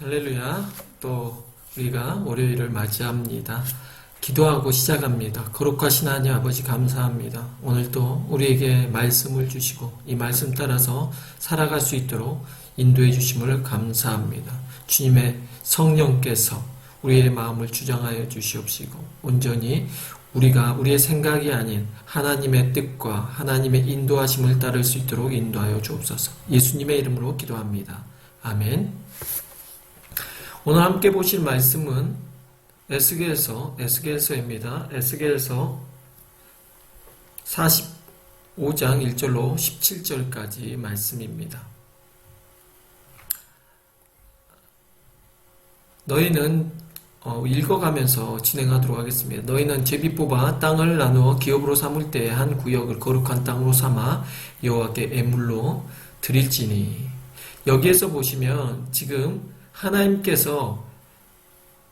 할렐루야. 또 우리가 월요일을 맞이합니다. 기도하고 시작합니다. 거룩하신 하나님 아버지 감사합니다. 오늘도 우리에게 말씀을 주시고 이 말씀 따라서 살아갈 수 있도록 인도해 주심을 감사합니다. 주님의 성령께서 우리의 마음을 주장하여 주시옵시고 온전히 우리가 우리의 생각이 아닌 하나님의 뜻과 하나님의 인도하심을 따를 수 있도록 인도하여 주옵소서. 예수님의 이름으로 기도합니다. 아멘. 오늘 함께 보실 말씀은 에스겔서 에스겔서입니다. 에스겔서 45장 1절로 17절까지 말씀입니다. 너희는 어, 읽어가면서 진행하도록 하겠습니다. 너희는 제비 뽑아 땅을 나누어 기업으로 삼을 때 한 구역을 거룩한 땅으로 삼아 여호와께 애물로 드릴지니 여기에서 보시면 지금 하나님께서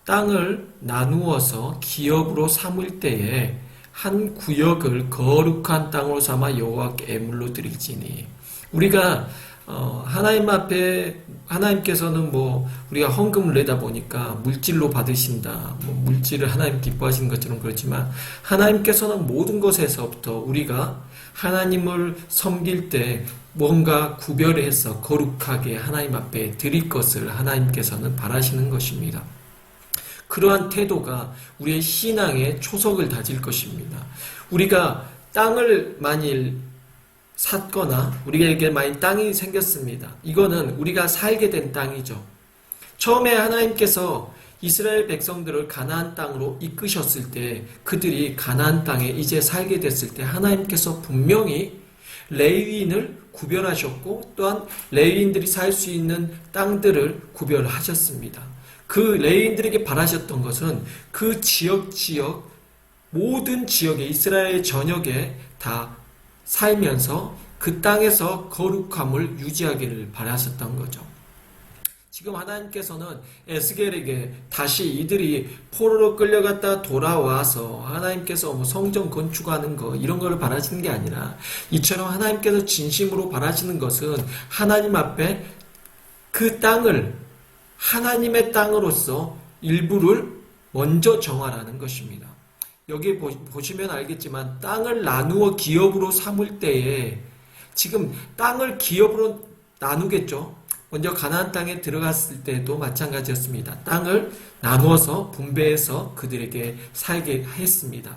땅을 나누어서 기업으로 삼을 때에 한 구역을 거룩한 땅으로 삼아 여호와께 애물로 드릴지니 우리가 어, 하나님 앞에 하나님께서는 뭐 우리가 헌금을 내다 보니까 물질로 받으신다. 뭐 물질을 하나님 기뻐하시는 것처럼 그렇지만 하나님께서는 모든 것에서부터 우리가 하나님을 섬길 때 뭔가 구별해서 거룩하게 하나님 앞에 드릴 것을 하나님께서는 바라시는 것입니다. 그러한 태도가 우리의 신앙의 초석을 다질 것입니다. 우리가 땅을 만일 샀거나 우리에게 많이 땅이 생겼습니다. 이거는 우리가 살게 된 땅이죠. 처음에 하나님께서 이스라엘 백성들을 가나안 땅으로 이끄셨을 때 그들이 가나안 땅에 이제 살게 됐을 때 하나님께서 분명히 레위인을 구별하셨고 또한 레위인들이 살 수 있는 땅들을 구별하셨습니다. 그 레위인들에게 바라셨던 것은 그 지역 지역 모든 지역에 이스라엘 전역에 다 살면서 그 땅에서 거룩함을 유지하기를 바라셨던 거죠. 지금 하나님께서는 에스겔에게 다시 이들이 포로로 끌려갔다 돌아와서 하나님께서 뭐 성전 건축하는 거 이런 거를 바라시는 게 아니라 이처럼 하나님께서 진심으로 바라시는 것은 하나님 앞에 그 땅을 하나님의 땅으로서 일부를 먼저 정하라는 것입니다. 여기 보시면 알겠지만 땅을 나누어 기업으로 삼을 때에 지금 땅을 기업으로 나누겠죠. 먼저 가나안 땅에 들어갔을 때도 마찬가지였습니다. 땅을 나누어서 분배해서 그들에게 살게 했습니다.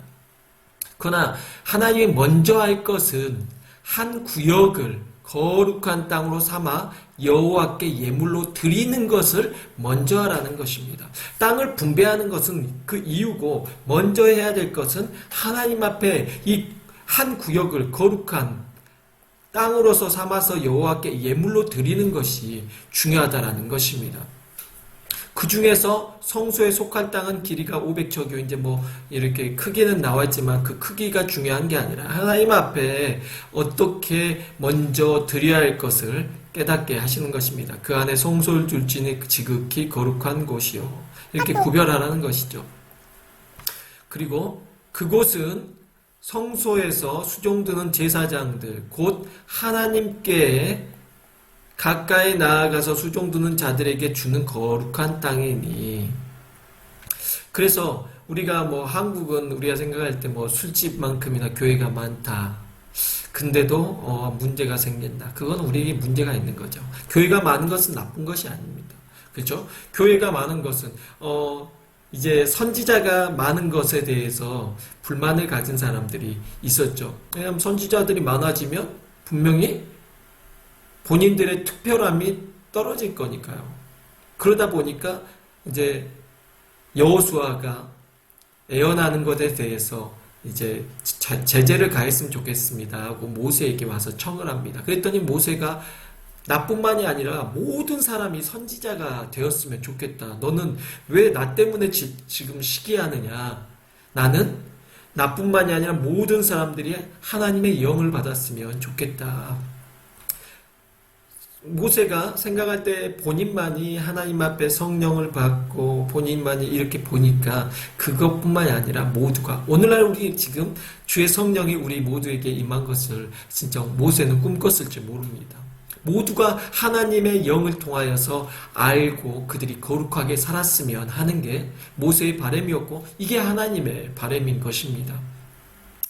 그러나 하나님이 먼저 할 것은 한 구역을 거룩한 땅으로 삼아 여호와께 예물로 드리는 것을 먼저 하라는 것입니다. 땅을 분배하는 것은 그 이유고 먼저 해야 될 것은 하나님 앞에 이 한 구역을 거룩한 땅으로서 삼아서 여호와께 예물로 드리는 것이 중요하다라는 것입니다. 그 중에서 성소에 속한 땅은 길이가 500척이요. 이제 뭐 이렇게 크기는 나와 있지만 그 크기가 중요한 게 아니라 하나님 앞에 어떻게 먼저 드려야 할 것을 깨닫게 하시는 것입니다. 그 안에 성소를 줄지니 지극히 거룩한 곳이요. 이렇게 구별하라는 것이죠. 그리고 그곳은 성소에서 수종드는 제사장들, 곧 하나님께 가까이 나아가서 수종드는 자들에게 주는 거룩한 땅이니. 그래서 우리가 뭐 한국은 우리가 생각할 때 뭐 술집만큼이나 교회가 많다. 근데도 어 문제가 생긴다. 그건 우리에게 문제가 있는 거죠. 교회가 많은 것은 나쁜 것이 아닙니다. 그렇죠? 교회가 많은 것은 어 이제 선지자가 많은 것에 대해서 불만을 가진 사람들이 있었죠. 왜냐하면 선지자들이 많아지면 분명히 본인들의 특별함이 떨어질 거니까요. 그러다 보니까 이제 여호수아가 애원하는 것에 대해서 이제 제재를 가했으면 좋겠습니다 하고 모세에게 와서 청을 합니다. 그랬더니 모세가 나뿐만이 아니라 모든 사람이 선지자가 되었으면 좋겠다. 너는 왜 나 때문에 지, 금 시기하느냐? 나는 나뿐만이 아니라 모든 사람들이 하나님의 영을 받았으면 좋겠다. 모세가 생각할 때 본인만이 하나님 앞에 성령을 받고 본인만이 이렇게 보니까 그것뿐만이 아니라 모두가 오늘날 우리 지금 주의 성령이 우리 모두에게 임한 것을 진짜 모세는 꿈꿨을지 모릅니다. 모두가 하나님의 영을 통하여서 알고 그들이 거룩하게 살았으면 하는 게 모세의 바람이었고 이게 하나님의 바람인 것입니다.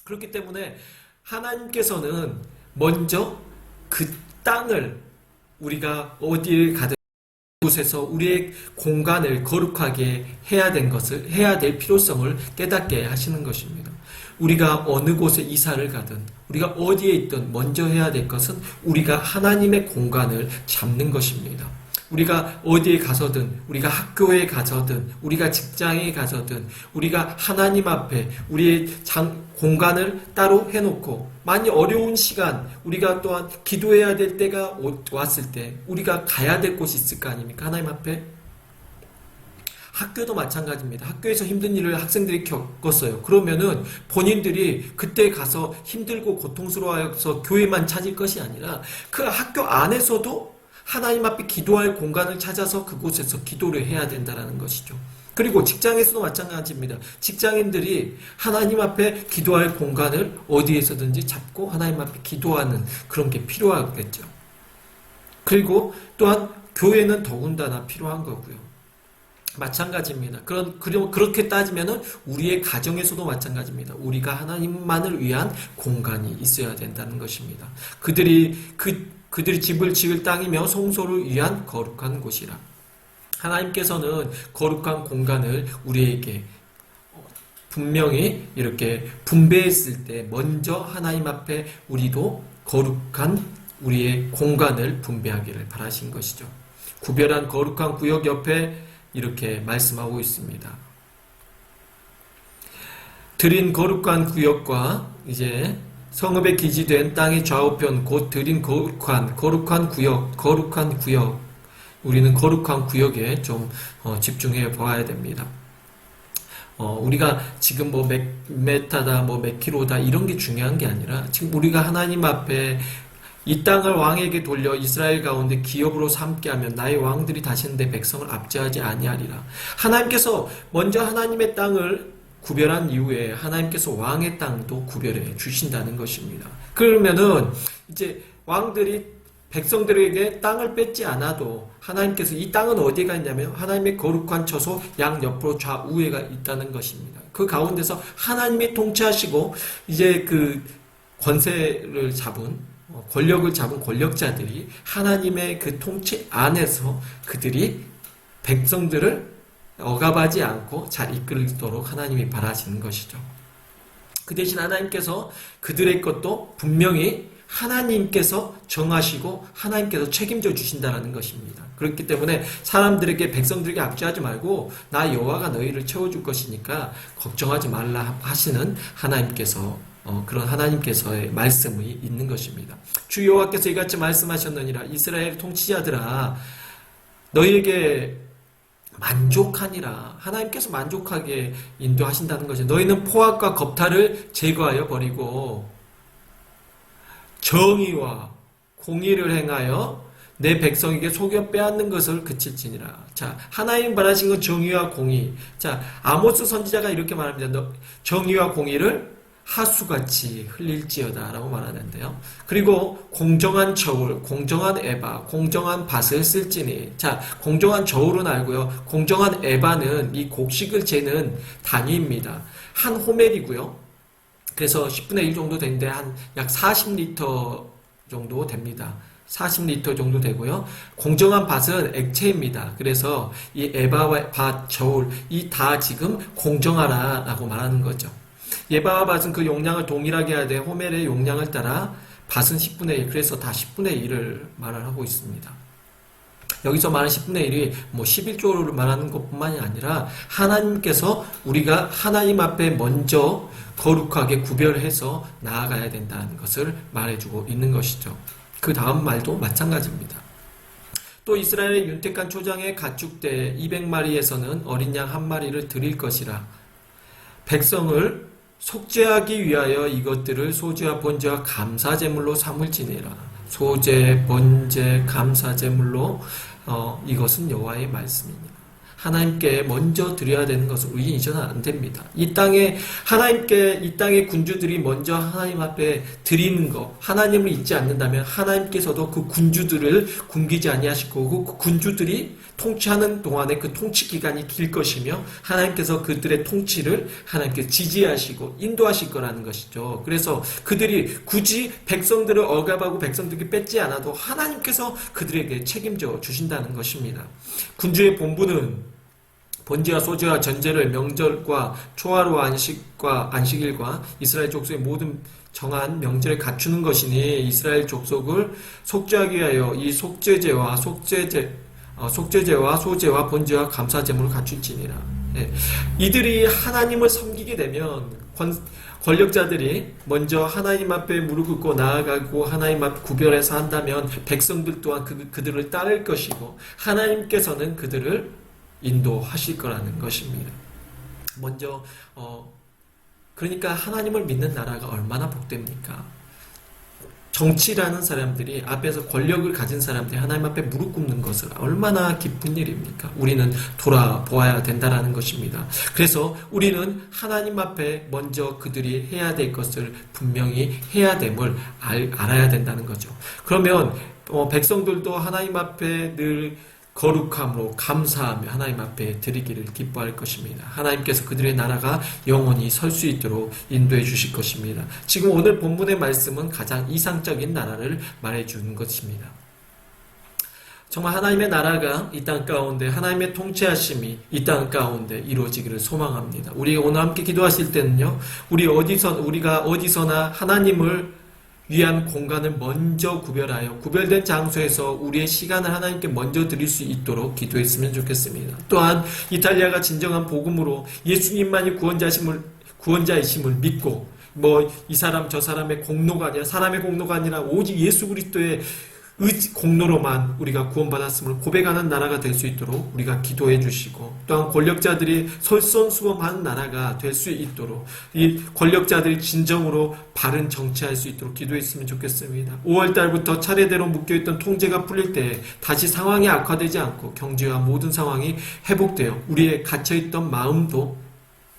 그렇기 때문에 하나님께서는 먼저 그 땅을 우리가 어디를 가든 곳에서 우리의 공간을 거룩하게 해야 된 것을 해야 될 필요성을 깨닫게 하시는 것입니다. 우리가 어느 곳에 이사를 가든 우리가 어디에 있든 먼저 해야 될 것은 우리가 하나님의 공간을 잡는 것입니다. 우리가 어디에 가서든 우리가 학교에 가서든 우리가 직장에 가서든 우리가 하나님 앞에 우리의 장, 공간을 따로 해놓고 많이 어려운 시간 우리가 또한 기도해야 될 때가 오- 왔을 때 우리가 가야 될 곳이 있을 거 아닙니까 하나님 앞에 학교도 마찬가지입니다. 학교에서 힘든 일을 학생들이 겪었어요. 그러면은 본인들이 그때 가서 힘들고 고통스러워서 교회만 찾을 것이 아니라 그 학교 안에서도 하나님 앞에 기도할 공간을 찾아서 그곳에서 기도를 해야 된다는 것이죠. 그리고 직장에서도 마찬가지입니다. 직장인들이 하나님 앞에 기도할 공간을 어디에서든지 잡고 하나님 앞에 기도하는 그런 게 필요하겠죠. 그리고 또한 교회는 더군다나 필요한 거고요. 마찬가지입니다. 그런 그렇게 따지면은 우리의 가정에서도 마찬가지입니다. 우리가 하나님만을 위한 공간이 있어야 된다는 것입니다. 그들이 그 그들이 집을 지을 땅이며 성소를 위한 거룩한 곳이라. 하나님께서는 거룩한 공간을 우리에게 분명히 이렇게 분배했을 때 먼저 하나님 앞에 우리도 거룩한 우리의 공간을 분배하기를 바라신 것이죠. 구별한 거룩한 구역 옆에 이렇게 말씀하고 있습니다. 드린 거룩한 구역과 이제 성읍에 기지된 땅의 좌우편 곧 드린 거룩한 거룩한 구역 거룩한 구역 우리는 거룩한 구역에 좀 어, 집중해 보아야 됩니다. 어, 우리가 지금 뭐 몇 메타다 뭐몇 킬로다 이런 게 중요한 게 아니라 지금 우리가 하나님 앞에 이 땅을 왕에게 돌려 이스라엘 가운데 기업으로 삼게 하면 나의 왕들이 다시는 내 백성을 압제하지 아니하리라. 하나님께서 먼저 하나님의 땅을 구별한 이후에 하나님께서 왕의 땅도 구별해 주신다는 것입니다. 그러면은 이제 왕들이 백성들에게 땅을 뺏지 않아도 하나님께서 이 땅은 어디가 있냐면 하나님의 거룩한 처소 양 옆으로 좌우에가 있다는 것입니다. 그 가운데서 하나님이 통치하시고 이제 그 권세를 잡은 어, 권력을 잡은 권력자들이 하나님의 그 통치 안에서 그들이 백성들을 억압하지 않고 잘 이끌도록 하나님이 바라시는 것이죠. 그 대신 하나님께서 그들의 것도 분명히 하나님께서 정하시고 하나님께서 책임져 주신다는 것입니다. 그렇기 때문에 사람들에게 백성들에게 압제하지 말고 나 여호와가 너희를 채워줄 것이니까 걱정하지 말라 하시는 하나님께서 어, 그런 하나님께서의 말씀이 있는 것입니다. 주 여호와께서 이같이 말씀하셨느니라 이스라엘 통치자들아 너희에게 만족하니라 하나님께서 만족하게 인도하신다는 것이 너희는 포악과 겁탈을 제거하여 버리고 정의와 공의를 행하여 내 백성에게 속여 빼앗는 것을 그칠지니라. 자, 하나님 바라신 건 정의와 공의. 자, 아모스 선지자가 이렇게 말합니다. 너 정의와 공의를 하수같이 흘릴지어다 라고 말하는데요. 그리고 공정한 저울, 공정한 에바, 공정한 밭을 쓸지니. 자, 공정한 저울은 알고요. 공정한 에바는 이 곡식을 재는 단위입니다. 한 호멜이고요. 그래서 10분의 1 정도 되는데 한 약 40리터 정도 됩니다. 40리터 정도 되고요. 공정한 밭은 액체입니다. 그래서 이 에바와 밭, 저울 이 다 지금 공정하라라고 말하는 거죠. 예바와 밭은 그 용량을 동일하게 해야 돼. 호멜의 용량을 따라 밭은 10분의 1. 그래서 다 10분의 1을 말을 하고 있습니다. 여기서 말하는 10분의 1이 뭐 11조를 말하는 것뿐만이 아니라 하나님께서 우리가 하나님 앞에 먼저 거룩하게 구별해서 나아가야 된다는 것을 말해주고 있는 것이죠. 그 다음 말도 마찬가지입니다. 또 이스라엘의 윤택한 초장의 가축대 200마리에서는 어린 양 한 마리를 드릴 것이라 백성을 속죄하기 위하여 이것들을 소재와 번제와 감사제물로 삼을지니라 소재, 번제, 감사제물로 어, 이것은 여호와의 말씀입니다. 하나님께 먼저 드려야 되는 것을 우리 잊어는 안 됩니다. 이 땅에 하나님께 이 땅의 군주들이 먼저 하나님 앞에 드리는 것, 하나님을 잊지 않는다면 하나님께서도 그 군주들을 굶기지 아니하실 거고 그 군주들이 통치하는 동안에 그 통치 기간이 길 것이며 하나님께서 그들의 통치를 하나님께 지지하시고 인도하실 거라는 것이죠. 그래서 그들이 굳이 백성들을 억압하고 백성들에게 뺏지 않아도 하나님께서 그들에게 책임져 주신다는 것입니다. 군주의 본부는 번제와 소제와 전제를 명절과 초하루와 안식과 안식일과 이스라엘 족속의 모든 정한 명절에 갖추는 것이니 이스라엘 족속을 속죄하기 위하여 이 속죄제와 속죄제 어, 속죄제와 소제와 번제와 감사제물을 갖출지니라. 예. 이들이 하나님을 섬기게 되면 권, 권력자들이 먼저 하나님 앞에 무릎 꿇고 나아가고 하나님 앞 구별해서 한다면 백성들 또한 그, 그들을 따를 것이고 하나님께서는 그들을 인도하실 거라는 것입니다. 먼저 어, 그러니까 하나님을 믿는 나라가 얼마나 복됩니까? 정치라는 사람들이 앞에서 권력을 가진 사람들이 하나님 앞에 무릎 꿇는 것을 얼마나 기쁜 일입니까? 우리는 돌아보아야 된다라는 것입니다. 그래서 우리는 하나님 앞에 먼저 그들이 해야 될 것을 분명히 해야 됨을 알, 알아야 된다는 거죠. 그러면 어, 백성들도 하나님 앞에 늘 거룩함으로 감사하며 하나님 앞에 드리기를 기뻐할 것입니다. 하나님께서 그들의 나라가 영원히 설 수 있도록 인도해 주실 것입니다. 지금 오늘 본문의 말씀은 가장 이상적인 나라를 말해 주는 것입니다. 정말 하나님의 나라가 이 땅 가운데 하나님의 통치하심이 이 땅 가운데 이루어지기를 소망합니다. 우리 오늘 함께 기도하실 때는요. 우리 어디서 우리가 어디서나 하나님을 위한 공간을 먼저 구별하여 구별된 장소에서 우리의 시간을 하나님께 먼저 드릴 수 있도록 기도했으면 좋겠습니다. 또한 이탈리아가 진정한 복음으로 예수님만이 구원자심을 구원자이심을 믿고 뭐 이 사람 저 사람의 공로가 아니라 사람의 공로가 아니라 오직 예수 그리스도의 의지, 공로로만 우리가 구원받았음을 고백하는 나라가 될 수 있도록 우리가 기도해 주시고 또한 권력자들이 솔선수범하는 나라가 될 수 있도록 이 권력자들이 진정으로 바른 정치할 수 있도록 기도했으면 좋겠습니다. 5월 달부터 차례대로 묶여있던 통제가 풀릴 때 다시 상황이 악화되지 않고 경제와 모든 상황이 회복되어 우리의 갇혀있던 마음도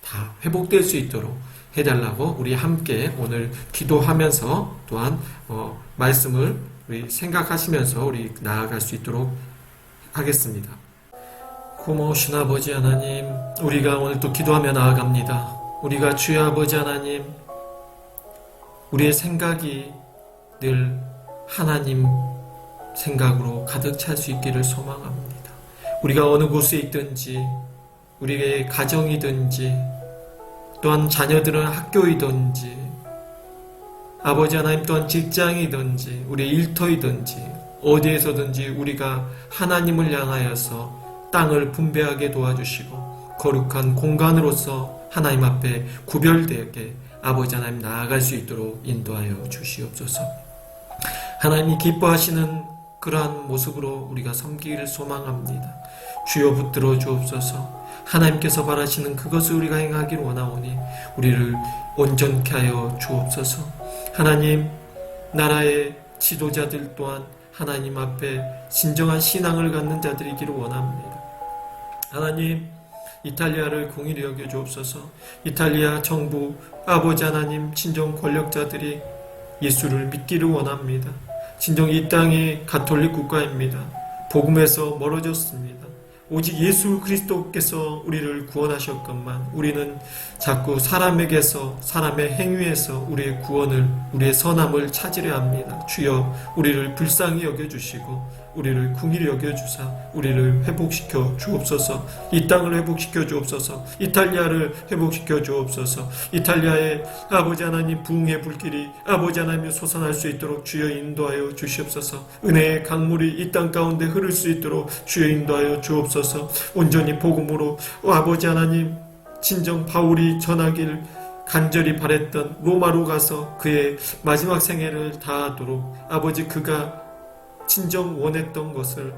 다 회복될 수 있도록 해달라고 우리 함께 오늘 기도하면서 또한 어, 말씀을 우리 생각하시면서 우리 나아갈 수 있도록 하겠습니다. 고마우신 아버지 하나님, 우리가 오늘 또 기도하며 나아갑니다. 우리가 주여 아버지 하나님, 우리의 생각이 늘 하나님 생각으로 가득 찰 수 있기를 소망합니다. 우리가 어느 곳에 있든지, 우리의 가정이든지, 또한 자녀들은 학교이든지, 아버지 하나님 또한 직장이든지 우리 일터이든지 어디에서든지 우리가 하나님을 향하여서 땅을 분배하게 도와주시고 거룩한 공간으로서 하나님 앞에 구별되게 아버지 하나님 나아갈 수 있도록 인도하여 주시옵소서. 하나님이 기뻐하시는 그러한 모습으로 우리가 섬기기를 소망합니다. 주여 붙들어 주옵소서. 하나님께서 바라시는 그것을 우리가 행하기를 원하오니 우리를 온전케 하여 주옵소서. 하나님 나라의 지도자들 또한 하나님 앞에 진정한 신앙을 갖는 자들이기를 원합니다. 하나님 이탈리아를 공일히 여겨 주옵소서. 이탈리아 정부 아버지 하나님 친정 권력자들이 예수를 믿기를 원합니다. 진정 이 땅이 가톨릭 국가입니다. 복음에서 멀어졌습니다. 오직 예수 그리스도께서 우리를 구원하셨건만 우리는 자꾸 사람에게서 사람의 행위에서 우리의 구원을 우리의 선함을 찾으려 합니다. 주여 우리를 불쌍히 여겨 주시고 우리를 궁일히 여겨 주사 우리를 회복시켜 주옵소서. 이 땅을 회복시켜 주옵소서. 이탈리아를 회복시켜 주옵소서. 이탈리아의 아버지 하나님 부흥의 불길이 아버지 하나님이 솟아날 수 있도록 주여 인도하여 주시옵소서. 은혜의 강물이 이 땅 가운데 흐를 수 있도록 주여 인도하여 주옵소서. 온전히 복음으로 아버지 하나님 진정 바울이 전하길 간절히 바랬던 로마로 가서 그의 마지막 생애를 다하도록 아버지 그가 진정 원했던 것을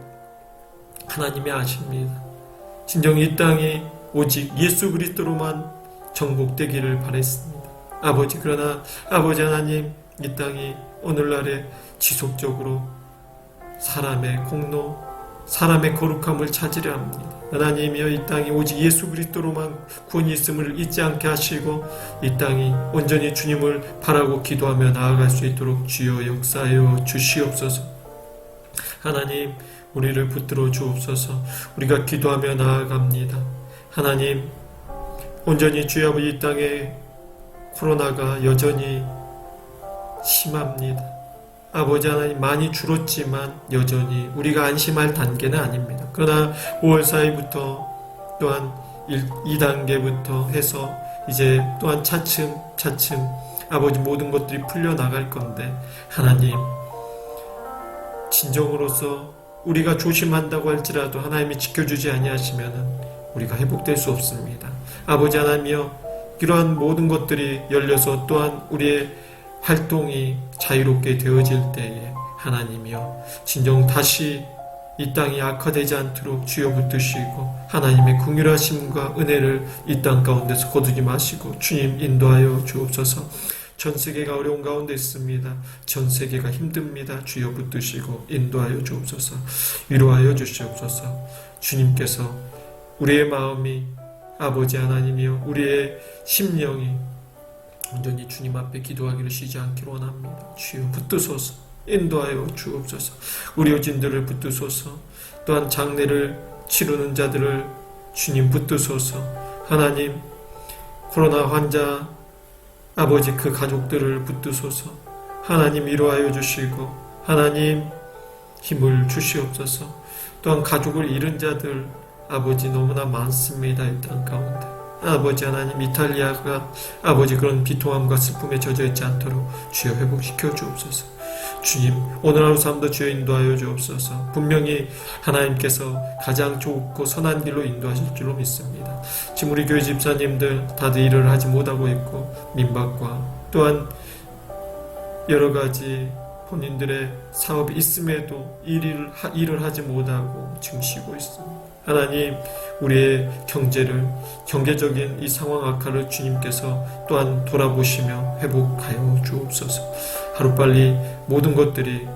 하나님이 아십니다. 진정 이 땅에 오직 예수 그리스도로만 정복되기를 바랬습니다. 아버지 그러나 아버지 하나님 이 땅이 오늘날에 지속적으로 사람의 공로, 사람의 거룩함을 찾으려 합니다. 하나님이여 이 땅이 오직 예수 그리스도로만 구원이 있음을 잊지 않게 하시고 이 땅이 온전히 주님을 바라고 기도하며 나아갈 수 있도록 주여 역사하여 주시옵소서. 하나님 우리를 붙들어 주옵소서. 우리가 기도하며 나아갑니다. 하나님 온전히 주여 아버지 이 땅에 코로나가 여전히 심합니다. 아버지 하나님 많이 줄었지만 여전히 우리가 안심할 단계는 아닙니다. 그러나 5월 4일부터 또한 1, 2단계부터 해서 이제 또한 차츰 차츰 아버지 모든 것들이 풀려나갈 건데 하나님 진정으로서 우리가 조심한다고 할지라도 하나님이 지켜주지 아니하시면은 우리가 회복될 수 없습니다. 아버지 하나님이여 이러한 모든 것들이 열려서 또한 우리의 활동이 자유롭게 되어질 때에 하나님이여 진정 다시 이 땅이 악화되지 않도록 주여 붙드시고 하나님의 궁휼하심과 은혜를 이 땅 가운데서 거두지 마시고 주님 인도하여 주옵소서 전 세계가 어려운 가운데 있습니다. 전 세계가 힘듭니다. 주여 붙드시고 인도하여 주옵소서 위로하여 주시옵소서 주님께서 우리의 마음이 아버지 하나님이여 우리의 심령이 온전히 주님 앞에 기도하기를 쉬지 않기를 원합니다. 주여 붙드소서 인도하여 주옵소서 우리 요진들을 붙드소서 또한 장례를 치르는 자들을 주님 붙드소서 하나님 코로나 환자 아버지 그 가족들을 붙드소서. 하나님 위로하여 주시고 하나님 힘을 주시옵소서. 또한 가족을 잃은 자들 아버지 너무나 많습니다. 이 땅 가운데. 아버지 하나님 이탈리아가 아버지 그런 비통함과 슬픔에 젖어 있지 않도록 주여 회복시켜 주옵소서 주님 오늘 하루 삶도 주여 인도하여 주옵소서 분명히 하나님께서 가장 좋고 선한 길로 인도하실 줄로 믿습니다 지금 우리 교회 집사님들 다들 일을 하지 못하고 있고 민박과 또한 여러 가지 본인들의 사업이 있음에도 일을, 하- 일을 하지 못하고 지금 쉬고 있습니다. 하나님, 우리의 경제를, 경제적인 이 상황 악화를 주님께서 또한 돌아보시며 회복하여 주옵소서. 하루빨리 모든 것들이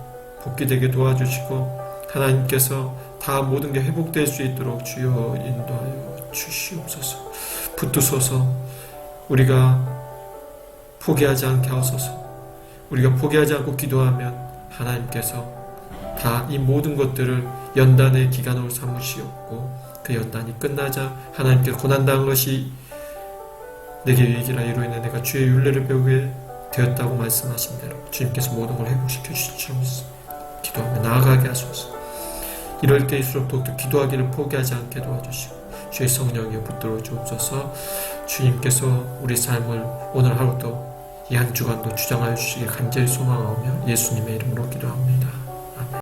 복귀되게 도와주시고, 하나님께서 다 모든 게 회복될 수 있도록 주여 인도하여 주시옵소서. 붙드소서, 우리가 포기하지 않게 하소서. 우리가 포기하지 않고 기도하면 하나님께서 다 이 모든 것들을 연단의 기간으로 삼으시옵고 그 연단이 끝나자 하나님께 고난당한 것이 내게 유익이라 이로 인해 내가 주의 윤례를 배우게 되었다고 말씀하신 대로 주님께서 모든 걸 회복시켜 주실 줄 믿습니다. 기도하며 나아가게 하소서. 이럴 때일수록 더욱더 기도하기를 포기하지 않게 도와주시고 주의 성령이 붙들어 주옵소서 주님께서 우리 삶을 오늘 하루도 이 한 주간도 주장하여 주시길 간절히 소망하며 예수님의 이름으로 기도합니다.